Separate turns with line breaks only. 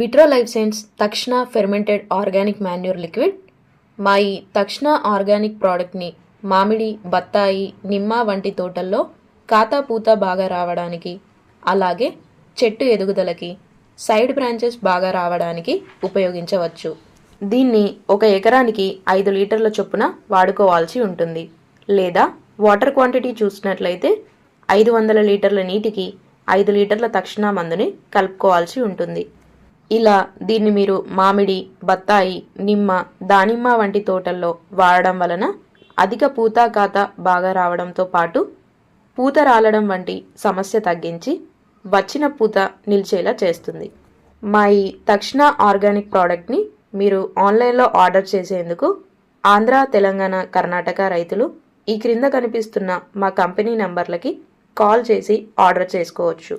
Vitro life science తక్షణ fermented organic manure liquid మా ఈ తక్షణ ఆర్గానిక్ ప్రోడక్ట్ని మామిడి బత్తాయి నిమ్మ వంటి తోటల్లో కాతా పూత బాగా రావడానికి అలాగే చెట్టు ఎదుగుదలకి సైడ్ బ్రాంచెస్ బాగా రావడానికి ఉపయోగించవచ్చు. దీన్ని ఒక ఎకరానికి ఐదు లీటర్ల చొప్పున వాడుకోవాల్సి ఉంటుంది. లేదా వాటర్ క్వాంటిటీ చూసినట్లయితే ఐదు వందల లీటర్ల నీటికి ఐదు లీటర్ల తక్షణ మందుని కలుపుకోవాల్సి ఉంటుంది. ఇలా దీన్ని మీరు మామిడి బత్తాయి నిమ్మ దానిమ్మ వంటి తోటల్లో వాడడం వలన అధిక పూత కాత బాగా రావడంతో పాటు పూత రాలడం వంటి సమస్య తగ్గించి వచ్చిన పూత నిలిచేలా చేస్తుంది. మా ఈ తక్షణ ఆర్గానిక్ ప్రోడక్ట్ని మీరు ఆన్లైన్లో ఆర్డర్ చేసేందుకు ఆంధ్ర తెలంగాణ కర్ణాటక రైతులు ఈ క్రింద కనిపిస్తున్న మా కంపెనీ నంబర్లకి కాల్ చేసి ఆర్డర్ చేసుకోవచ్చు.